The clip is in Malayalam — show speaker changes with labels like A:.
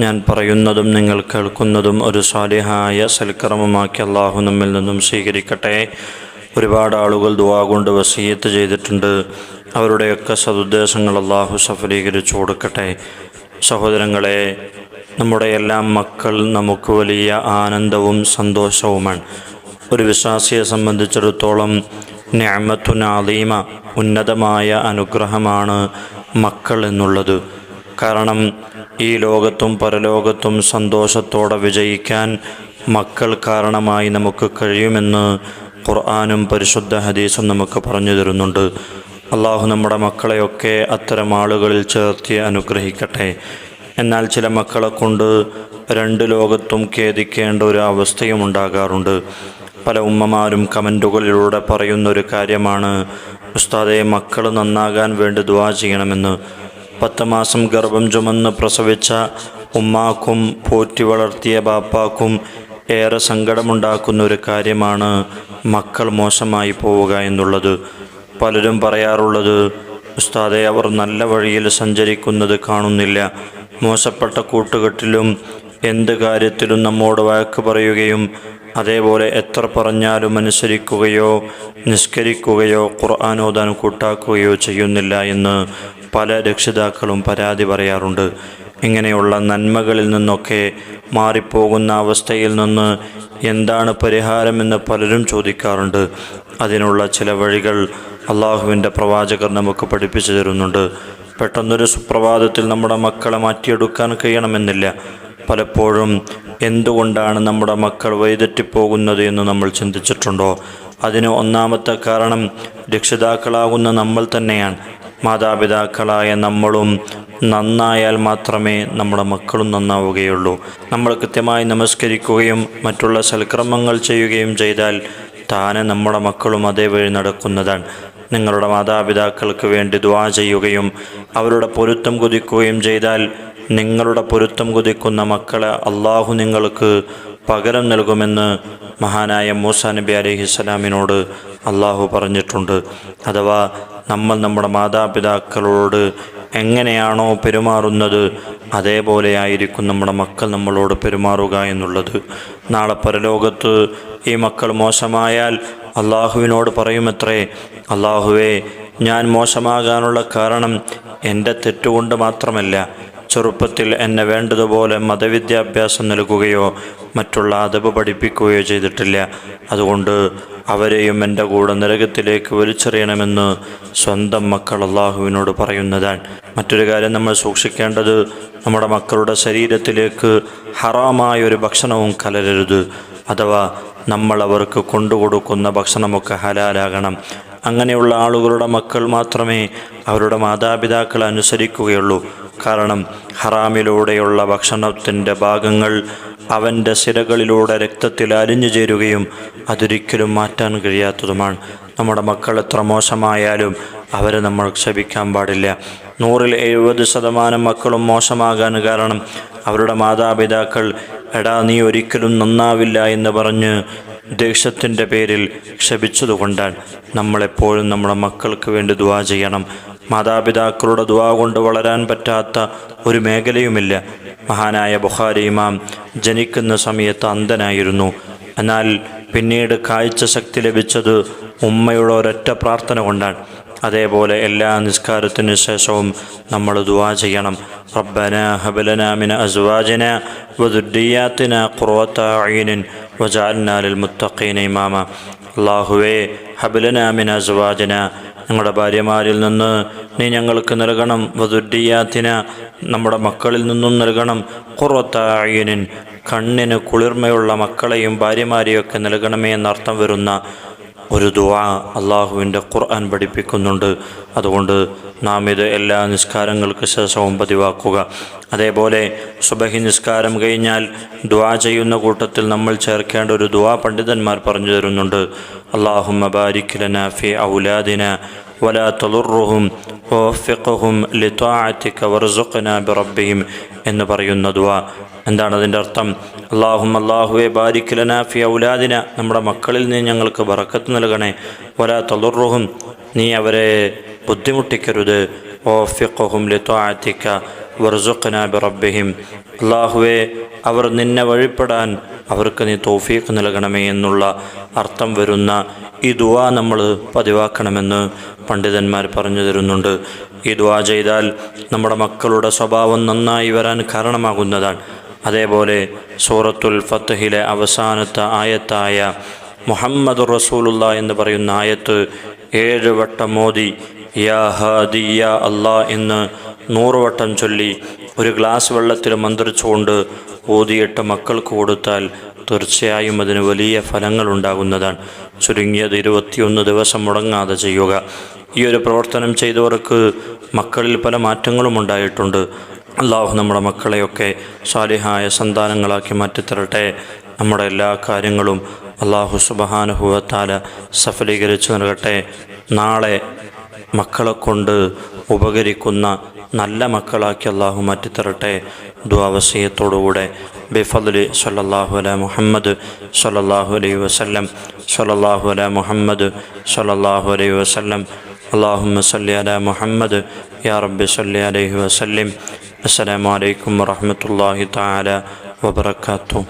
A: ഞാൻ പറയുന്നതും നിങ്ങൾ കേൾക്കുന്നതും ഒരു സ്വാലിഹായ സൽക്രമമാക്കി അള്ളാഹു നമ്മിൽ നിന്നും സ്വീകരിക്കട്ടെ. ഒരുപാട് ആളുകൾ ദുവാ കൊണ്ട് വസീയത്ത് ചെയ്തിട്ടുണ്ട്. അവരുടെയൊക്കെ സതുദ്ദേശങ്ങൾ അള്ളാഹു സഫലീകരിച്ചു കൊടുക്കട്ടെ. സഹോദരങ്ങളെ നമ്മുടെ എല്ലാ മക്കൾ നമുക്ക് വലിയ ആനന്ദവും സന്തോഷവുമാണ്. ഒരു വിശ്വാസിയെ സംബന്ധിച്ചിടത്തോളം ഞാമത്തുനാദീമ ഉന്നതമായ അനുഗ്രഹമാണ് മക്കൾ എന്നുള്ളത്. കാരണം ഈ ലോകത്തും പരലോകത്തും സന്തോഷത്തോടെ വിജയിക്കാൻ മക്കൾ കാരണമായി നമുക്ക് കഴിയുമെന്ന് ഖുർആാനും പരിശുദ്ധ ഹദീസും നമുക്ക് പറഞ്ഞു തരുന്നുണ്ട്. അള്ളാഹു നമ്മുടെ മക്കളെയൊക്കെ അത്തരം ആളുകളിൽ ചേർത്തി അനുഗ്രഹിക്കട്ടെ. എന്നാൽ ചില മക്കളെ കൊണ്ട് രണ്ട് ലോകത്തും ഖേദിക്കേണ്ട ഒരു അവസ്ഥയും ഉണ്ടാകാറുണ്ട്. പല ഉമ്മമാരും കമന്റുകളിലൂടെ പറയുന്നൊരു കാര്യമാണ് ഉസ്താദെ മക്കൾ നന്നാകാൻ വേണ്ടി ദുവാ ചെയ്യണമെന്ന്. പത്ത് മാസം ഗർഭം ചുമന്ന് പ്രസവിച്ച ഉമ്മാക്കും പോറ്റി വളർത്തിയ ബാപ്പാക്കും ഏറെ സങ്കടമുണ്ടാക്കുന്ന ഒരു കാര്യമാണ് മക്കൾ മോശമായി പോവുക എന്നുള്ളത്. പലരും പറയാറുള്ളത് ഉസ്താദെ അവർ നല്ല വഴിയിൽ സഞ്ചരിക്കുന്നത് കാണുന്നില്ല. മോശപ്പെട്ട കൂട്ടുകെട്ടിലും എന്ത് കാര്യത്തിലും നമ്മോട് വഴക്ക് പറയുകയും അതേപോലെ എത്ര പറഞ്ഞാലും അനുസരിക്കുകയോ നിസ്കരിക്കുകയോ ഖുർആൻ ഓതാൻ കൂട്ടാക്കുകയോ ചെയ്യുന്നില്ല എന്ന് പല രക്ഷിതാക്കളും പരാതി പറയാറുണ്ട്. ഇങ്ങനെയുള്ള നന്മകളിൽ നിന്നൊക്കെ മാറിപ്പോകുന്ന അവസ്ഥയിൽ നിന്ന് എന്താണ് പരിഹാരമെന്ന് പലരും ചോദിക്കാറുണ്ട്. അതിനുള്ള ചില വഴികൾ അള്ളാഹുവിന്റെ പ്രവാചകർ നമുക്ക് പഠിപ്പിച്ചു തരുന്നുണ്ട്. പെട്ടെന്നൊരു സുപ്രഭാതത്തിൽ നമ്മുടെ മക്കളെ മാറ്റിയെടുക്കാൻ കഴിയണമെന്നില്ല. പലപ്പോഴും എന്തുകൊണ്ടാണ് നമ്മുടെ മക്കൾ വഴിതെറ്റിപ്പോകുന്നത് എന്ന് നമ്മൾ ചിന്തിച്ചിട്ടുണ്ടോ? അതിന് ഒന്നാമത്തെ കാരണം രക്ഷിതാക്കളാകുന്ന നമ്മൾ തന്നെയാണ്. മാതാപിതാക്കളായ നമ്മളും നന്നായാൽ മാത്രമേ നമ്മുടെ മക്കളും നന്നാവുകയുള്ളൂ. നമ്മൾ കൃത്യമായി നമസ്കരിക്കുകയും മറ്റുള്ള സൽക്രമങ്ങൾ ചെയ്യുകയും ചെയ്താൽ താനെ നമ്മുടെ മക്കളും അതേ വഴി നടക്കുന്നതാണ്. നിങ്ങളുടെ മാതാപിതാക്കൾക്ക് വേണ്ടി ദ്വാ ചെയ്യുകയും അവരുടെ പൊരുത്തം കുതിക്കുകയും ചെയ്താൽ നിങ്ങളുടെ പൊരുത്തം കുതിക്കുന്ന മക്കളെ അള്ളാഹു നിങ്ങൾക്ക് പകരം നൽകുമെന്ന് മഹാനായ മൂസ നബി അലഹിസ്സലാമിനോട് അള്ളാഹു പറഞ്ഞിട്ടുണ്ട്. അഥവാ നമ്മൾ നമ്മുടെ മാതാപിതാക്കളോട് എങ്ങനെയാണോ പെരുമാറുന്നത് അതേപോലെ ആയിരിക്കും നമ്മുടെ മക്കൾ നമ്മളോട് പെരുമാറുക എന്നുള്ളത്. നാളെ പരലോകത്ത് ഈ മക്കൾ മോശമായാൽ അള്ളാഹുവിനോട് പറയുമത്രേ അള്ളാഹുവേ ഞാൻ മോശമാകാനുള്ള കാരണം എന്റെ തെറ്റുകൊണ്ട് മാത്രമല്ല ചെറുപ്പത്തിൽ എന്നെ വേണ്ടതുപോലെ മതവിദ്യാഭ്യാസം നൽകുകയോ മറ്റുള്ള അതവ് പഠിപ്പിക്കുകയോ ചെയ്തിട്ടില്ല. അതുകൊണ്ട് അവരെയും എന്റെ കൂടെ നരകത്തിലേക്ക് വലിച്ചെറിയണമെന്ന് സ്വന്തം മക്കൾ അള്ളാഹുവിനോട് പറയുന്നതാണ്. മറ്റൊരു കാര്യം നമ്മൾ സൂക്ഷിക്കേണ്ടത് നമ്മുടെ മക്കളുടെ ശരീരത്തിലേക്ക് ഹറാമായ ഒരു ഭക്ഷണവും കലരരുത്. അഥവാ നമ്മൾ അവർക്ക് കൊണ്ടുകൊടുക്കുന്ന ഭക്ഷണമൊക്കെ ഹലാലാകണം. അങ്ങനെയുള്ള ആളുകളുടെ മക്കൾ മാത്രമേ അവരുടെ മാതാപിതാക്കളെ അനുസരിക്കുകയുള്ളൂ. കാരണം ഹറാമിലൂടെയുള്ള ഭക്ഷണത്തിന്റെ ഭാഗങ്ങൾ അവന്റെ സിരകളിലൂടെ രക്തത്തിൽ അലിഞ്ഞു ചേരുകയും അതൊരിക്കലും മാറ്റാൻ കഴിയാത്തതുമാണ്. നമ്മുടെ മക്കൾ എത്ര മോശമായാലും അവരെ നമ്മൾ ക്ഷമിക്കാൻ പാടില്ല. നൂറിൽ എഴുപത് ശതമാനം മക്കളും മോശമാകാൻ കാരണം അവരുടെ മാതാപിതാക്കൾ എടാ നീ ഒരിക്കലും നന്നാവില്ല എന്ന് പറഞ്ഞ് ദേഷ്യത്തിന്റെ പേരിൽ ക്ഷപിച്ചതുകൊണ്ടാണ് നമ്മളെപ്പോഴും നമ്മുടെ മക്കൾക്ക് വേണ്ടി ദുവാ ചെയ്യണം. മാതാപിതാക്കളുടെ ദുവാ കൊണ്ട് വളരാൻ പറ്റാത്ത ഒരു മേഖലയുമില്ല. മഹാനായ ബുഹാരി ഇമാം ജനിക്കുന്ന സമയത്ത് അന്ധനായിരുന്നു. എന്നാൽ പിന്നീട് കാഴ്ച ശക്തി ലഭിച്ചത് ഉമ്മയുടെ ഒരൊറ്റ പ്രാർത്ഥന കൊണ്ടാണ്. അതേപോലെ എല്ലാ നിസ്കാരത്തിന് ശേഷവും നമ്മൾ ദുവാ ചെയ്യണം. റബ്ബന ഹബലന മിന അസ്വാജന വദുദ്ദിയാത്തിന ഖുർവത്ത വജാൽന ലിൽ മുത്തഖീന ഇമാമ ഹബലന മിന അസ്വാജന. ഞങ്ങളുടെ ഭാര്യമാരിൽ നിന്ന് നീ ഞങ്ങൾക്ക് നൽകണം. വധുഡിയാത്തിന നമ്മുടെ മക്കളിൽ നിന്നും നൽകണം. കുറത്തായനിൻ കണ്ണിന് കുളിർമയുള്ള മക്കളെയും ഭാര്യമാരെയൊക്കെ നൽകണമേ എന്നർത്ഥം വരുന്ന ഒരു ദുആ അള്ളാഹുവിന്റെ ഖുർആൻ പഠിപ്പിക്കുന്നുണ്ട്. അതുകൊണ്ട് നാം ഇത് എല്ലാ നിസ്കാരങ്ങൾക്ക് ശേഷവും പതിവാക്കുക. അതേപോലെ സുബഹി നിസ്കാരം കഴിഞ്ഞാൽ ദുആ ചെയ്യുന്ന കൂട്ടത്തിൽ നമ്മൾ ചേർക്കേണ്ട ഒരു ദുആ പണ്ഡിതന്മാർ പറഞ്ഞു തരുന്നുണ്ട്. അള്ളാഹു ബാരിക് ലനാ ഫി ഔലാദിന ولا تضرهم ووفقهم لطاعتك وارزقنا بربهم എന്ന് പറയുന്ന ദുആ എന്താണ് അതിൻ്റെ അർത്ഥം അള്ളാഹും അള്ളാഹുവെ ബാരിക്കലന ഫി ഔലാദിന നമ്മുടെ മക്കളിൽ നിന്ന് ഞങ്ങൾക്ക് ബറക്കത്ത് നൽകണേ വലാ തളുറുഹും നീ അവരെ ബുദ്ധിമുട്ടിക്കരുത് ഓഫിഖുഹും ലിത്വാഅത്തിക്ക വർസുഖന ബിറബ്ബിഹിം അള്ളാഹുവെ അവർ നിന്നെ വഴിപ്പെടാൻ അവർക്ക് നീ തോഫീക്ക് നൽകണമേ എന്നുള്ള അർത്ഥം വരുന്ന ഈ ദുവ നമ്മൾ പതിവാക്കണമെന്ന് പണ്ഡിതന്മാർ പറഞ്ഞു തരുന്നുണ്ട്. ഈ ദുവാ ചെയ്താൽ നമ്മുടെ മക്കളുടെ സ്വഭാവം നന്നായി വരാൻ കാരണമാകുന്നതാണ്. അതേപോലെ സൂറത്തുൽ ഫത്തഹിലെ അവസാനത്തെ ആയത്തായ മുഹമ്മദ് റസൂലുള്ള എന്ന് പറയുന്ന ആയത്ത് ഏഴ് വട്ടം മോദി യാ ഹാദി യാ അല്ലാ എന്ന് നൂറ് വട്ടം ചൊല്ലി ഒരു ഗ്ലാസ് വെള്ളത്തിൽ മന്ത്രിച്ചുകൊണ്ട് ഓതിയിട്ട് മക്കൾക്ക് കൊടുത്താൽ തീർച്ചയായും അതിന് വലിയ ഫലങ്ങൾ ഉണ്ടാകുന്നതാണ്. ചുരുങ്ങിയത് ഇരുപത്തിയൊന്ന് ദിവസം മുടങ്ങാതെ ചെയ്യുക. ഈ ഒരു പ്രവർത്തനം ചെയ്തവർക്ക് മക്കളിൽ പല മാറ്റങ്ങളും ഉണ്ടായിട്ടുണ്ട്. അള്ളാഹു നമ്മുടെ മക്കളെയൊക്കെ സാലിഹായ സന്താനങ്ങളാക്കി മാറ്റിത്തരട്ടെ. നമ്മുടെ എല്ലാ കാര്യങ്ങളും അള്ളാഹു സുബഹാനുഭവത്താല സഫലീകരിച്ചു നൽകട്ടെ. നാളെ മക്കളെ കൊണ്ട് ഉപകരിക്കുന്ന നല്ല മക്കളാക്കി അള്ളാഹു മാറ്റിത്തരട്ടെ. ദ്വാവസീയത്തോടുകൂടെ ബിഫദുലി സല്ലാഹു അല മുഹമ്മദ് സല്ലാഹു അലൈ വസ്ലം സല്ലാഹു അല മുഹമ്മദ് സല്ലാഹു അലൈ വസ്ലം അള്ളാഹുമ്മ സല്ലി അല മുഹമ്മദ് യാ റബ്ബി സല്ലി അലൈഹി വസ്ലിം അസ്സലാമലൈക്കും വറഹമത്തല്ലാഹി താല വബർക്കാത്തു